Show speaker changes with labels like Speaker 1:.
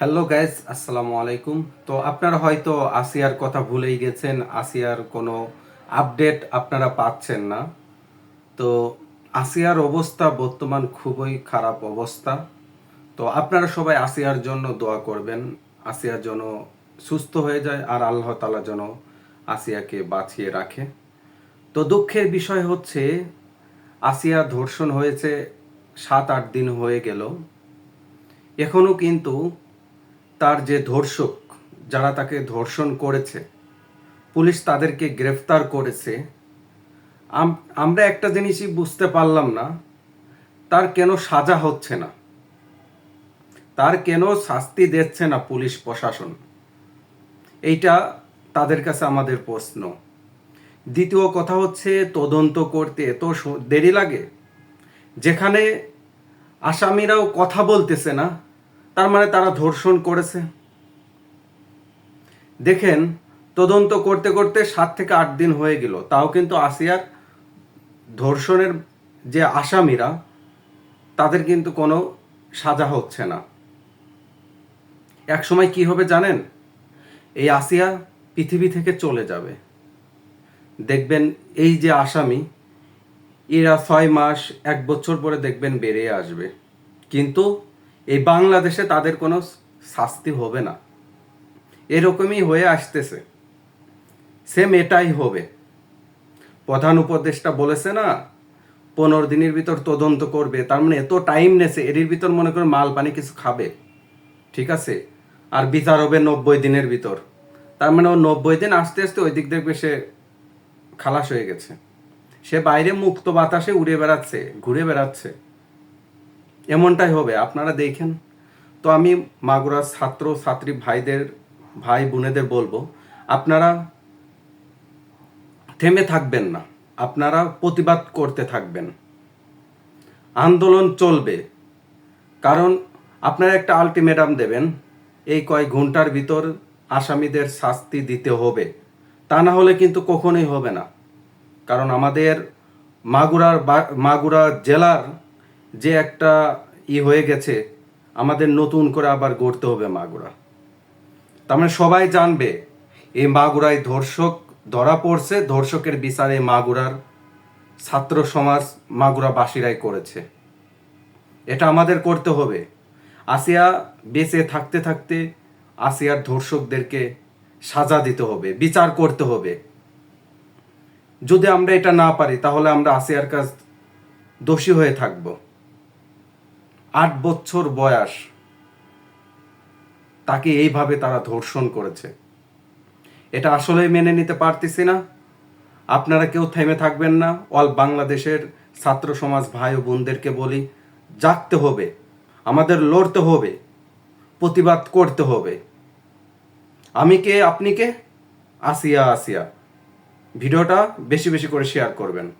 Speaker 1: Hello guys আসসালামু আলাইকুম তো আপনারা হয়তো আসিয়ার কথা ভুলেই গেছেন। আসিয়ার কোনো আপডেট আপনারা পাচ্ছেন না। তো আসিয়ার অবস্থা বর্তমান খুবই খারাপ অবস্থা। তো আপনারা সবাই আসিয়ার জন্য দোয়া করবেন। আসিয়ার জন্য সুস্থ হয়ে যায় আর আল্লাহ তালা যেন আসিয়াকে বাঁচিয়ে রাখে। তো দুঃখের বিষয় হচ্ছে আসিয়া ধর্ষণ হয়েছে সাত আট দিন হয়ে গেল। এখনও কিন্তু তার যে ধর্ষক, যারা তাকে ধর্ষণ করেছে, পুলিশ তাদেরকে গ্রেফতার করেছে আমরা একটা জিনিসই বুঝতে পারলাম না, তার কেন সাজা হচ্ছে না? তার কেন শাস্তি দিচ্ছে না পুলিশ প্রশাসন? এইটা তাদের কাছে আমাদের প্রশ্ন। দ্বিতীয় কথা হচ্ছে তদন্ত করতে এত দেরি লাগে। যেখানে আসামিরাও কথা বলতেছে না তার মানে তারা ধর্ষণ করেছে। দেখেন, তদন্ত করতে করতে সাত থেকে আট দিন হয়ে গেল। তাও কিন্তু আসিয়ার ধর্ষণের যে আসামিরা, তাদের কিন্তু কোনো সাজা হচ্ছে না। এক সময় কি হবে জানেন? এই আসিয়া পৃথিবী থেকে চলে যাবে। দেখবেন এই যে আসামি, এরা ছয় মাস, এক বছর পরে দেখবেন বেড়ে আসবে। কিন্তু এই বাংলাদেশে তাদের কোনো শাস্তি হবে না। এরকমই হয়ে আসতেছে। সেম এটাই হবে। প্রধান উপদেষ্টা বলেছে না, পনেরো দিনের ভিতর তদন্ত করবে। তার মানে এত টাইম নেছে এর ভিতর মনে করে মাল পানি কিছু খাবে। ঠিক আছে? আর বিচার হবে নব্বই দিনের ভিতর। তার মানে ও নব্বই দিন আসতে আসতে ওই দিক দেখবে সে খালাস হয়ে গেছে। সে বাইরে মুক্ত বাতাসে উড়ে বেড়াচ্ছে, ঘুরে বেড়াচ্ছে। এমনটাই হবে, আপনারা দেখেন। তো আমি মাগুরার ছাত্র ছাত্রী ভাইদের, ভাই বোনেদের বলব, আপনারা থেমে থাকবেন না, আপনারা প্রতিবাদ করতে থাকবেন। আন্দোলন চলবে, কারণ আপনারা একটা আলটিমেটাম দেবেন, এই কয়েক ঘণ্টার ভিতর আসামিদের শাস্তি দিতে হবে। তা না হলে কিন্তু কখনোই হবে না, কারণ আমাদের মাগুরার মাগুরা জেলার যে একটা ই হয়ে গেছে, আমাদের নতুন করে আবার গড়তে হবে মাগুরা। তার মানে সবাই জানবে, এই মাগুরায় ধর্ষক ধরা পড়ছে, ধর্ষকের বিচারে মাগুরার ছাত্র সমাজ মাগুরাবাসীরাই করেছে। এটা আমাদের করতে হবে। আসিয়া বেঁচে থাকতে থাকতে আসিয়ার ধর্ষকদেরকে সাজা দিতে হবে, বিচার করতে হবে। যদি আমরা এটা না পারি, তাহলে আমরা আসিয়ার কাজ দোষী হয়ে থাকব। আট বছর বয়স। তাকে এইভাবে তারা ধর্ষণ করেছে। এটা আসলে মেনে নিতে পারতেছি না। আপনারা কেউ থেমে থাকবেন না। অল বাংলাদেশের ছাত্র সমাজ ভাই ও বোনদেরকে বলি, জাগতে হবে, আমাদের লড়তে হবে, প্রতিবাদ করতে হবে। আমি কে, আপনি কে? আসিয়া আসিয়া। ভিডিওটা বেশি বেশি করে শেয়ার করবেন।